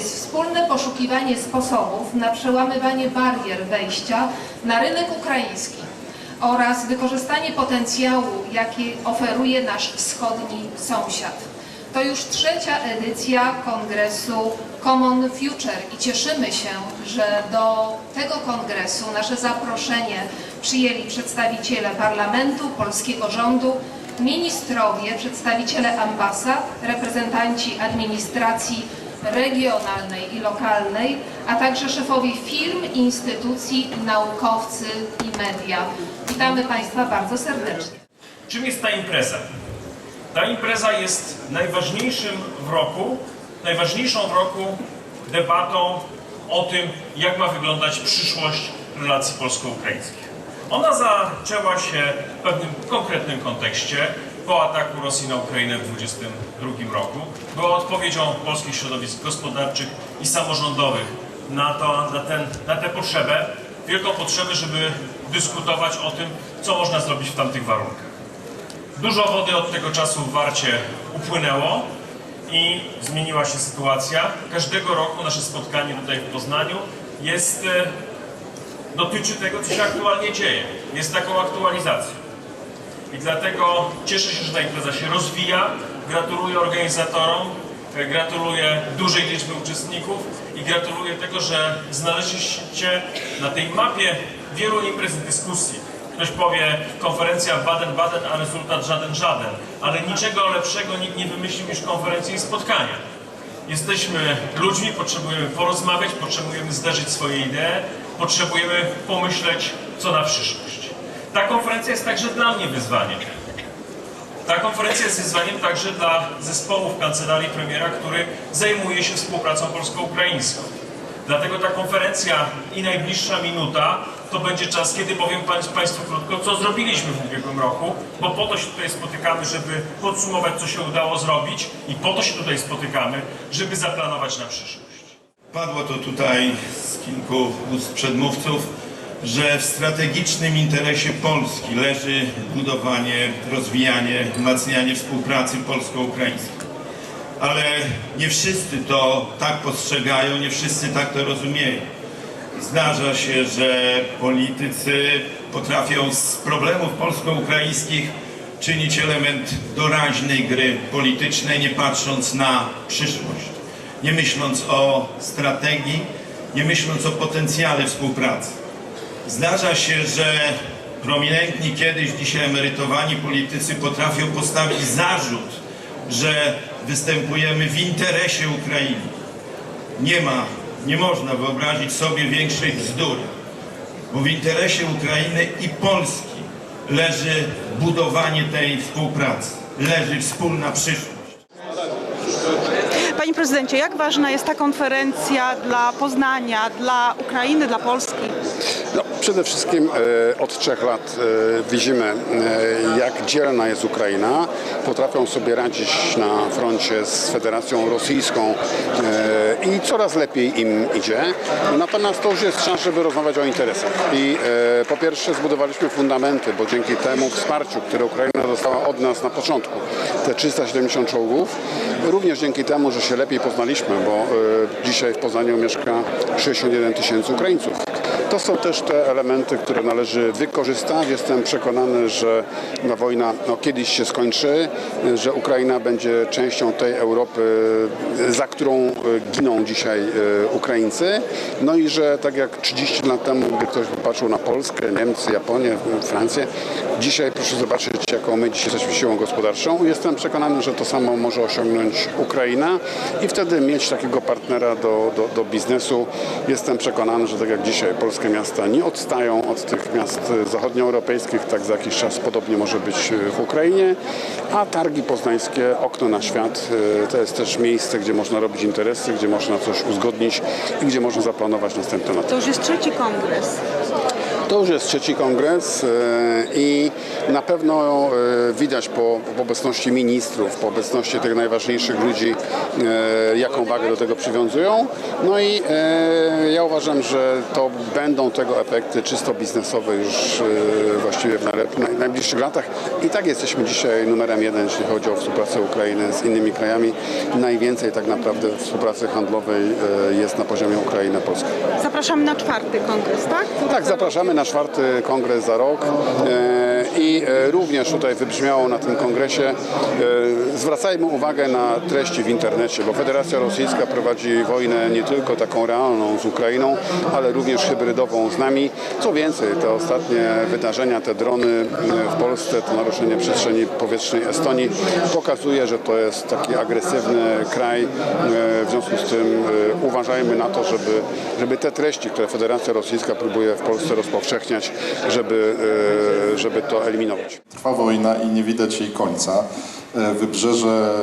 wspólne poszukiwanie sposobów na przełamywanie barier wejścia na rynek ukraiński oraz wykorzystanie potencjału, jaki oferuje nasz wschodni sąsiad. To już trzecia edycja kongresu Common Future i cieszymy się, że do tego kongresu nasze zaproszenie przyjęli przedstawiciele parlamentu, polskiego rządu, ministrowie, przedstawiciele ambasad, reprezentanci administracji regionalnej i lokalnej, a także szefowie firm, instytucji, naukowcy i media. Witamy Państwa bardzo serdecznie. Czym jest ta impreza? Ta impreza jest najważniejszym w roku, najważniejszą w roku debatą o tym, jak ma wyglądać przyszłość relacji polsko-ukraińskich. Ona zaczęła się w pewnym konkretnym kontekście po ataku Rosji na Ukrainę w 2022 roku. Była odpowiedzią polskich środowisk gospodarczych i samorządowych na, to, na, ten, na tę potrzebę, wielką potrzebę, żeby dyskutować o tym, co można zrobić w tamtych warunkach. Dużo wody od tego czasu w Warcie upłynęło i zmieniła się sytuacja. Każdego roku nasze spotkanie tutaj w Poznaniu jest, e, dotyczy tego, co się aktualnie dzieje. Jest taką aktualizacją. I dlatego cieszę się, że ta impreza się rozwija. Gratuluję organizatorom, e, gratuluję dużej liczby uczestników i gratuluję tego, że znaleźliście na tej mapie wielu imprez i dyskusji. Ktoś powie, konferencja Baden-Baden, a rezultat żaden, żaden. Ale niczego lepszego nikt nie wymyślił niż konferencje i spotkania. Jesteśmy ludźmi, potrzebujemy porozmawiać, potrzebujemy zderzyć swoje idee, potrzebujemy pomyśleć, co na przyszłość. Ta konferencja jest także dla mnie wyzwaniem. Ta konferencja jest wyzwaniem także dla zespołów kancelarii premiera, który zajmuje się współpracą polsko-ukraińską. Dlatego ta konferencja i najbliższa minuta to będzie czas, kiedy powiem Pań- Państwu krótko, co zrobiliśmy w ubiegłym roku, bo po to się tutaj spotykamy, żeby podsumować, co się udało zrobić i po to się tutaj spotykamy, żeby zaplanować na przyszłość. Padło to tutaj z kilku przedmówców, że w strategicznym interesie Polski leży budowanie, rozwijanie, wzmacnianie współpracy polsko-ukraińskiej. Ale nie wszyscy to tak postrzegają, nie wszyscy tak to rozumieją. Zdarza się, że politycy potrafią z problemów polsko-ukraińskich czynić element doraźnej gry politycznej, nie patrząc na przyszłość, nie myśląc o strategii, nie myśląc o potencjale współpracy. Zdarza się, że prominentni kiedyś, dzisiaj emerytowani politycy potrafią postawić zarzut, że występujemy w interesie Ukrainy. Nie ma, nie można wyobrazić sobie większej bzdury, bo w interesie Ukrainy i Polski leży budowanie tej współpracy, leży wspólna przyszłość. Panie prezydencie, jak ważna jest ta konferencja dla Poznania, dla Ukrainy, dla Polski? No, przede wszystkim e, od trzech lat e, widzimy, e, jak dzielna jest Ukraina. Potrafią sobie radzić na froncie z Federacją Rosyjską i coraz lepiej im idzie. Natomiast to już jest czas, żeby rozmawiać o interesach. I po pierwsze zbudowaliśmy fundamenty, bo dzięki temu wsparciu, które Ukraina dostała od nas na początku, te 370 czołgów, również dzięki temu, że się lepiej poznaliśmy, bo dzisiaj w Poznaniu mieszka 61 tysięcy Ukraińców. To są też te elementy, które należy wykorzystać. Jestem przekonany, że ta wojna no, kiedyś się skończy, że Ukraina będzie częścią tej Europy, za którą e, giną dzisiaj e, Ukraińcy. No i że tak jak 30 lat temu, gdy ktoś popatrzył na Polskę, Niemcy, Japonię, Francję, dzisiaj proszę zobaczyć, jaką my dzisiaj jesteśmy siłą gospodarczą. Jestem przekonany, że to samo może osiągnąć Ukraina i wtedy mieć takiego partnera do, do, do biznesu. Jestem przekonany, że tak jak dzisiaj polskie miasta nie odstają od tych miast zachodnioeuropejskich, tak za jakiś czas podobnie może być w Ukrainie, a targi poznańskie, okno na świat, y, to jest też miejsce, gdzie można robić interesy, gdzie można coś uzgodnić i gdzie można zaplanować następne lata. To już jest trzeci kongres. To już jest trzeci kongres e, i na pewno e, widać po, po obecności ministrów, po obecności tych najważniejszych ludzi, e, jaką wagę do tego przywiązują. No i ja uważam, że to będą tego efekty czysto biznesowe już właściwie w najbliższych latach. I tak jesteśmy dzisiaj numerem jeden, jeśli chodzi o współpracę Ukrainy z innymi krajami. Najwięcej tak naprawdę współpracy handlowej jest na poziomie Ukraina-Polska. Zapraszamy na czwarty kongres, tak? Tak, zapraszamy na czwarty kongres za rok. E, i e, również tutaj wybrzmiało na tym kongresie e, zwracajmy uwagę na treści w internecie, bo Federacja Rosyjska prowadzi wojnę nie tylko taką realną z Ukrainą, ale również hybrydową z nami. Co więcej, te ostatnie wydarzenia, te drony e, w Polsce, to naruszenie przestrzeni powietrznej Estonii pokazuje, że to jest taki agresywny kraj. W związku z tym uważajmy na to, żeby, żeby te treści, które Federacja Rosyjska próbuje w Polsce rozpowszechniać, żeby, żeby to eliminować. Trwa wojna i nie widać jej końca. E, Wybrzeże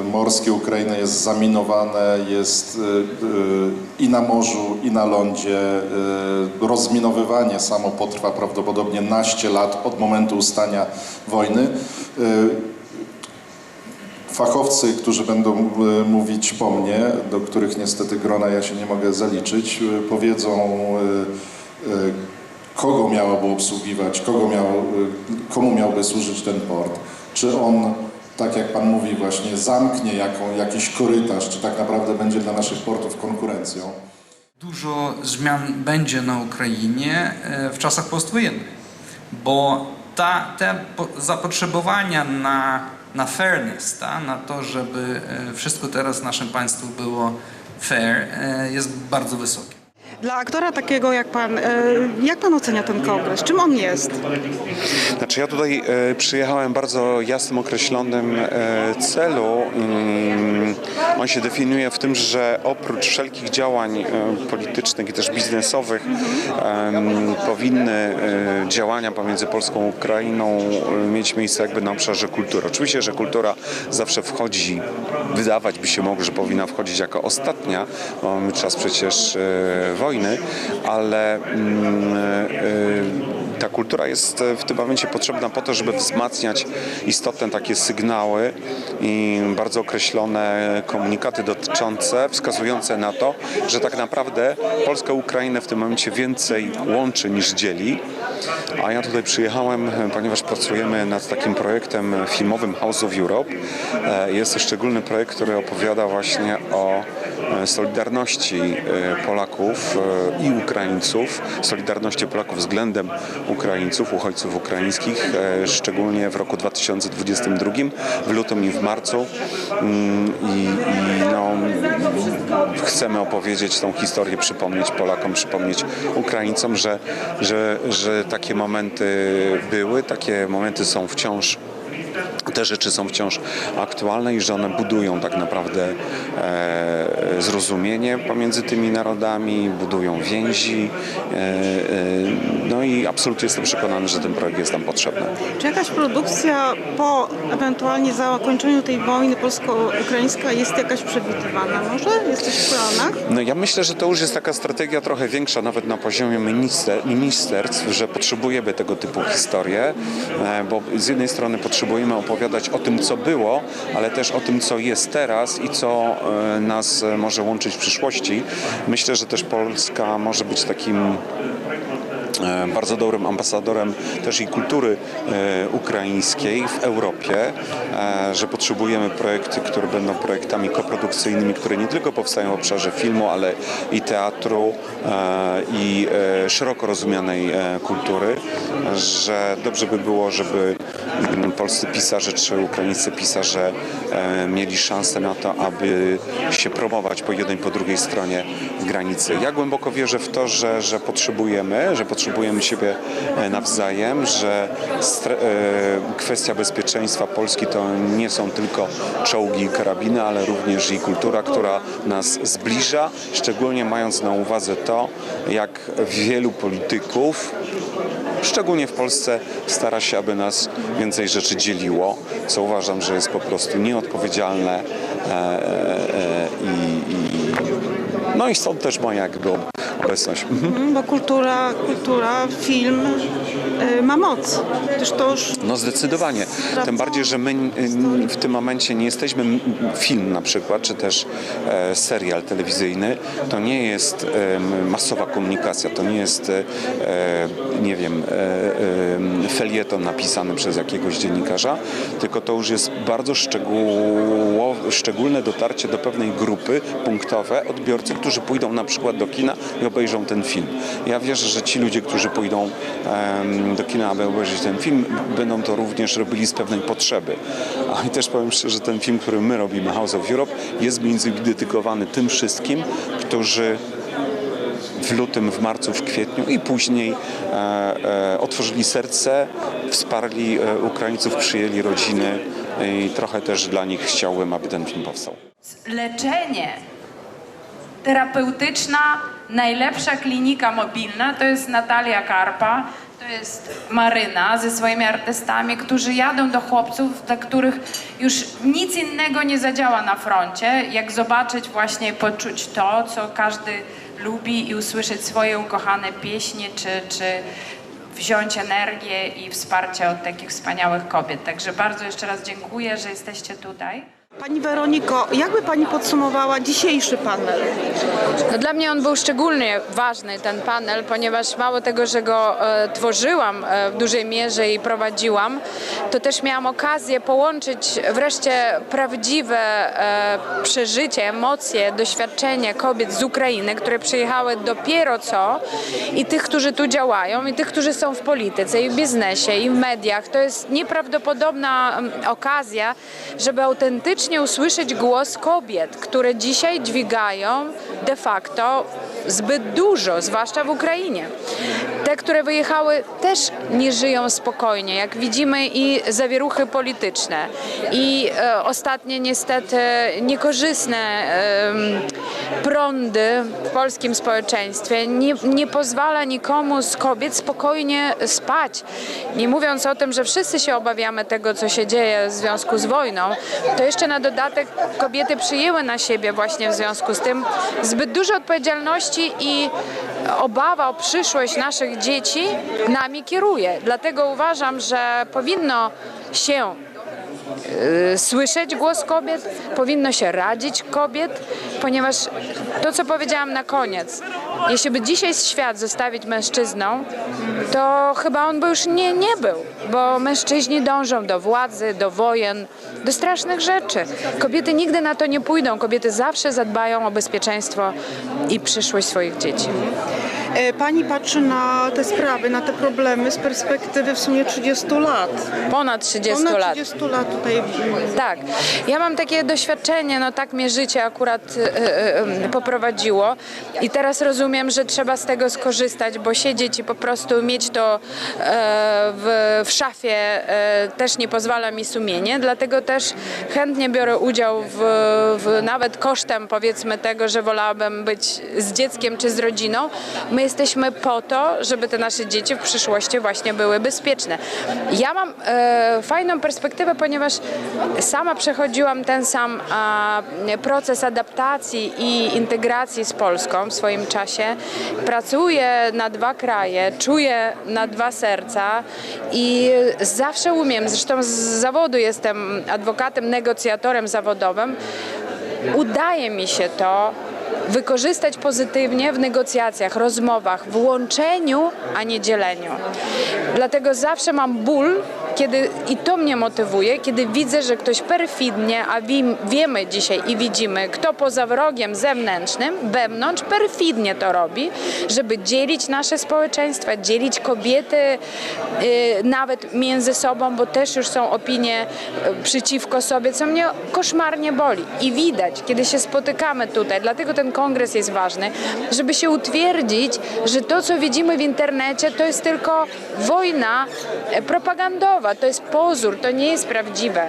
e, morskie Ukrainy jest zaminowane, jest e, i na morzu, i na lądzie. Rozminowywanie samo potrwa prawdopodobnie naście lat od momentu ustania wojny. Fachowcy, którzy będą mówić po mnie, do których niestety grona ja się nie mogę zaliczyć, powiedzą, kogo miałoby obsługiwać, kogo miał, e, komu miałby służyć ten port. Czy on, tak jak Pan mówi właśnie, zamknie jaką, jakiś korytarz, czy tak naprawdę będzie dla naszych portów konkurencją. Dużo zmian będzie na Ukrainie e, w czasach postwojennych, bo ta, te po- zapotrzebowania na, na fairness, ta, na to, żeby e, wszystko teraz w naszym państwu było fair, e, jest bardzo wysokie. Dla aktora takiego jak pan, e, jak pan ocenia ten kongres? Czym on jest? Znaczy ja tutaj e, przyjechałem bardzo jasnym, określonym e, celu. On się definiuje w tym, że oprócz wszelkich działań politycznych i też biznesowych powinny działania pomiędzy Polską a Ukrainą mieć miejsce jakby na obszarze kultury. Oczywiście, że kultura zawsze wchodzi, wydawać by się mogło, że powinna wchodzić jako ostatnia, mamy czas przecież e, wojny, ale mm, e, ta kultura jest w tym momencie potrzebna po to, żeby wzmacniać istotne takie sygnały i bardzo określone komunikaty dotyczące, wskazujące na to, że tak naprawdę Polska Ukrainę w tym momencie więcej łączy niż dzieli. A ja tutaj przyjechałem, ponieważ pracujemy nad takim projektem filmowym House of Europe. E, Jest to szczególny projekt, który opowiada właśnie o e, solidarności e, Polaków e, i Ukraińców, solidarności Polaków względem Ukraińców, uchodźców ukraińskich, e, szczególnie w roku 2022, w lutym i w marcu. Mm, I, i no, chcemy opowiedzieć tą historię, przypomnieć Polakom, przypomnieć Ukraińcom, że, że, że takie momenty były, takie momenty są wciąż te rzeczy są wciąż aktualne i że one budują tak naprawdę e, zrozumienie pomiędzy tymi narodami, budują więzi. E, e, no i absolutnie jestem przekonany, że ten projekt jest nam potrzebny. Czy jakaś produkcja po ewentualnie zakończeniu tej wojny polsko-ukraińska jest jakaś przewidywana? Może? Jesteś w planach? No ja myślę, że to już jest taka strategia trochę większa, nawet na poziomie minister, ministerstw, że potrzebujemy tego typu historie, bo z jednej strony potrzebujemy opowiadać o tym, co było, ale też o tym, co jest teraz i co e, nas e, może łączyć w przyszłości. Myślę, że też Polska może być takim bardzo dobrym ambasadorem też i kultury e, ukraińskiej w Europie, e, że potrzebujemy projekty, które będą projektami koprodukcyjnymi, które nie tylko powstają w obszarze filmu, ale i teatru e, i e, szeroko rozumianej e, kultury, że dobrze by było, żeby polscy pisarze czy ukraińscy pisarze e, mieli szansę na to, aby się promować po jednej, po drugiej stronie granicy. Ja głęboko wierzę w to, że, że potrzebujemy, że potrzebujemy siebie e, nawzajem, że e, kwestia bezpieczeństwa Polski to nie są tylko czołgi i karabiny, ale również i kultura, która nas zbliża, szczególnie mając na uwadze to, jak wielu polityków szczególnie w Polsce stara się, aby nas więcej rzeczy dzieliło, co uważam, że jest po prostu nieodpowiedzialne e, i no i stąd też moja jakby obecność. Mhm. Mhm, Bo kultura, kultura, film y, ma moc. Przecież to już No zdecydowanie. Tym bardziej, że my mm, w tym momencie nie jesteśmy film na przykład, czy też e, serial telewizyjny. To nie jest em, masowa komunikacja, to nie jest, e, e, nie wiem, e, e, felieton napisany przez jakiegoś dziennikarza, tylko to już jest bardzo szczególne dotarcie do pewnej grupy punktowe odbiorcy, którzy pójdą na przykład do kina i obejrzą ten film. Ja wierzę, że ci ludzie, którzy pójdą do kina, aby obejrzeć ten film, będą to również robili z pewnej potrzeby. A i też powiem szczerze, że ten film, który my robimy, House of Europe, jest między innymi dedykowany tym wszystkim, którzy w lutym, w marcu, w kwietniu i później e, e, otworzyli serce, wsparli e, Ukraińców, przyjęli rodziny i trochę też dla nich chciałbym, aby ten film powstał. leczenie terapeutyczna, najlepsza klinika mobilna to jest Natalia Karpa, to jest Maryna ze swoimi artystami, którzy jadą do chłopców, dla których już nic innego nie zadziała na froncie, jak zobaczyć właśnie, poczuć to, co każdy lubi i usłyszeć swoje ukochane pieśnie, czy, czy wziąć energię i wsparcie od takich wspaniałych kobiet. Także bardzo jeszcze raz dziękuję, że jesteście tutaj. Pani Weroniko, jakby Pani podsumowała dzisiejszy panel? No dla mnie on był szczególnie ważny, ten panel, ponieważ mało tego, że go e, tworzyłam e, w dużej mierze i prowadziłam, to też miałam okazję połączyć wreszcie prawdziwe e, przeżycie, emocje, doświadczenie kobiet z Ukrainy, które przyjechały dopiero co i tych, którzy tu działają i tych, którzy są w polityce i w biznesie i w mediach. To jest nieprawdopodobna mm, okazja, żeby autentycznie usłyszeć głos kobiet, które dzisiaj dźwigają de facto zbyt dużo, zwłaszcza w Ukrainie. Te, które wyjechały, też nie żyją spokojnie, jak widzimy i zawieruchy polityczne i e, ostatnie niestety niekorzystne em, prądy w polskim społeczeństwie nie, nie pozwala nikomu z kobiet spokojnie spać. Nie mówiąc o tym, że wszyscy się obawiamy tego, co się dzieje w związku z wojną, to jeszcze na dodatek kobiety przyjęły na siebie właśnie w związku z tym zbyt dużo odpowiedzialności i obawa o przyszłość naszych dzieci nami kieruje. Dlatego uważam, że powinno się y, słyszeć głos kobiet, powinno się radzić kobiet, ponieważ to, co powiedziałam na koniec, jeśli by dzisiaj świat zostawić mężczyzną, to chyba on by już nie, nie był, bo mężczyźni dążą do władzy, do wojen, do strasznych rzeczy. Kobiety nigdy na to nie pójdą, kobiety zawsze zadbają o bezpieczeństwo i przyszłość swoich dzieci. E, Pani patrzy na te sprawy, na te problemy z perspektywy w sumie 30 lat. Ponad 30 Ponad lat. 30 lat tutaj Tak, ja mam takie doświadczenie, no tak mnie życie akurat e, e, poprowadziło i teraz rozumiem, że trzeba z tego skorzystać, bo siedzieć i po prostu mieć to e, w, w szafie też nie pozwala mi sumienie, dlatego też chętnie biorę udział w, w nawet kosztem powiedzmy tego, że wolałabym być z dzieckiem czy z rodziną. My jesteśmy po to, żeby te nasze dzieci w przyszłości właśnie były bezpieczne. Ja mam e, fajną perspektywę, ponieważ sama przechodziłam ten sam proces adaptacji i integracji z Polską w swoim czasie. Pracuję na dwa kraje, czuję na dwa serca i zawsze umiem, zresztą z zawodu jestem adwokatem, negocjatorem zawodowym, udaje mi się to wykorzystać pozytywnie w negocjacjach, rozmowach, w łączeniu, a nie dzieleniu. Dlatego zawsze mam ból, kiedy, i to mnie motywuje, kiedy widzę, że ktoś perfidnie, a wi- wiemy dzisiaj i widzimy, kto poza wrogiem zewnętrznym, wewnątrz perfidnie to robi, żeby dzielić nasze społeczeństwa, dzielić kobiety y, nawet między sobą, bo też już są opinie y, przeciwko sobie, co mnie koszmarnie boli. I widać, kiedy się spotykamy tutaj, dlatego ten kongres jest ważny, żeby się utwierdzić, że to, co widzimy w internecie, to jest tylko wojna e, propagandowa, to jest pozór, to nie jest prawdziwe.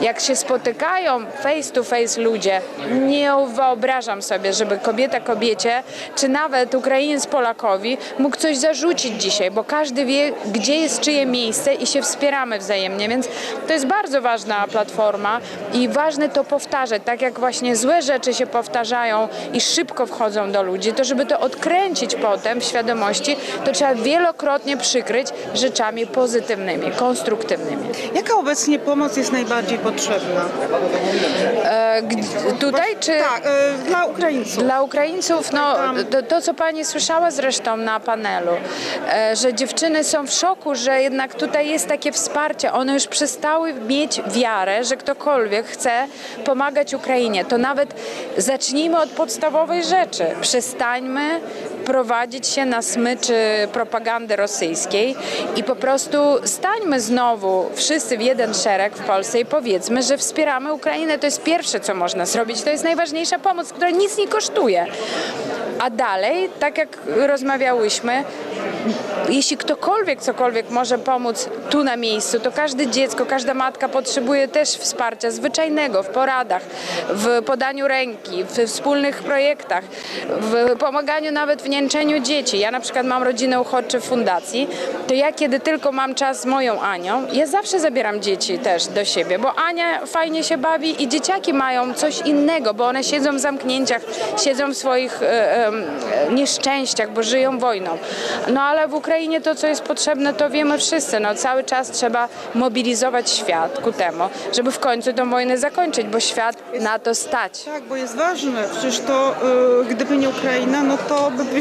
jak się spotykają face to face ludzie, nie wyobrażam sobie, żeby kobieta kobiecie, czy nawet Ukrainiec Polakowi mógł coś zarzucić dzisiaj, bo każdy wie, gdzie jest czyje miejsce i się wspieramy wzajemnie, więc to jest bardzo ważna platforma i ważne to powtarzać, tak jak właśnie złe rzeczy się powtarzają i szybko wchodzą do ludzi, to żeby to odkręcić potem w świadomości, to trzeba wielokrotnie przykryć rzeczami pozytywnymi, konstruktywnymi. Jaka obecnie pomoc jest najbardziej potrzebna? E, tutaj czy... Tak, e, dla Ukraińców. Dla Ukraińców, no to, to co pani słyszała zresztą na panelu, e, że dziewczyny są w szoku, że jednak tutaj jest takie wsparcie. One już przestały mieć wiarę, że ktokolwiek chce pomagać Ukrainie. To nawet zacznijmy od podstawowej rzeczy. Przestańmy prowadzić się na smyczy propagandy rosyjskiej i po prostu stańmy znowu wszyscy w jeden szereg w Polsce i powiedzmy, że wspieramy Ukrainę. To jest pierwsze, co można zrobić. To jest najważniejsza pomoc, która nic nie kosztuje. A dalej, tak jak rozmawiałyśmy, jeśli ktokolwiek cokolwiek może pomóc tu na miejscu, to każde dziecko, każda matka potrzebuje też wsparcia zwyczajnego w poradach, w podaniu ręki, w wspólnych projektach, w pomaganiu nawet w nięczeniu dzieci. Ja na przykład mam rodzinę uchodźcze w fundacji, to ja kiedy tylko mam czas z moją Anią, ja zawsze zabieram dzieci też do siebie, bo Ania fajnie się bawi i dzieciaki mają coś innego, bo one siedzą w zamknięciach, siedzą w swoich e, e, nieszczęściach, bo żyją wojną. No ale w Ukrainie to, co jest potrzebne, to wiemy wszyscy. No, cały czas trzeba mobilizować świat ku temu, żeby w końcu tę wojnę zakończyć, bo świat na to stać. Tak, bo jest ważne. Przecież to e, gdyby nie Ukraina, no to by,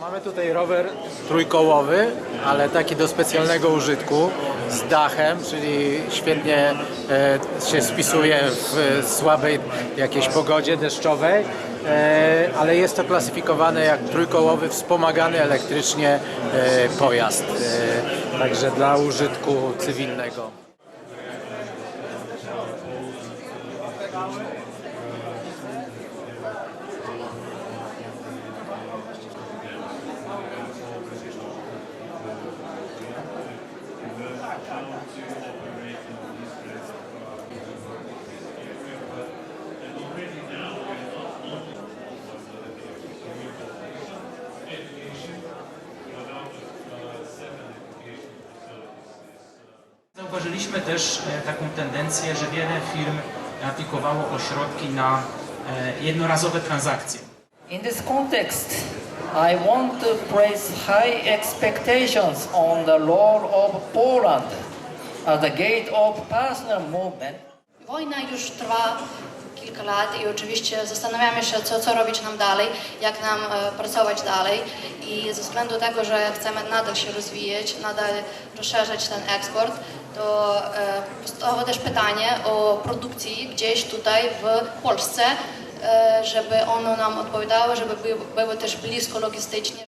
Mamy tutaj rower trójkołowy, ale taki do specjalnego użytku z dachem, czyli świetnie e, się spisuje w słabej jakiejś pogodzie deszczowej, e, ale jest to klasyfikowane jak trójkołowy wspomagany elektrycznie e, pojazd, także dla użytku cywilnego. Zauważyliśmy też e, taką tendencję, że wiele firm aplikowało o środki na e, jednorazowe transakcje. In this context, I want to place high expectations on the role of Poland as the gate of personal movement Wojna już trwa kilka lat i oczywiście zastanawiamy się, co, co robić nam dalej, jak nam e, pracować dalej i ze względu tego, że chcemy nadal się rozwijać, nadal rozszerzać ten eksport, to e, powstało też pytanie o produkcji gdzieś tutaj w Polsce, e, żeby ono nam odpowiadało, żeby by- było też blisko logistycznie.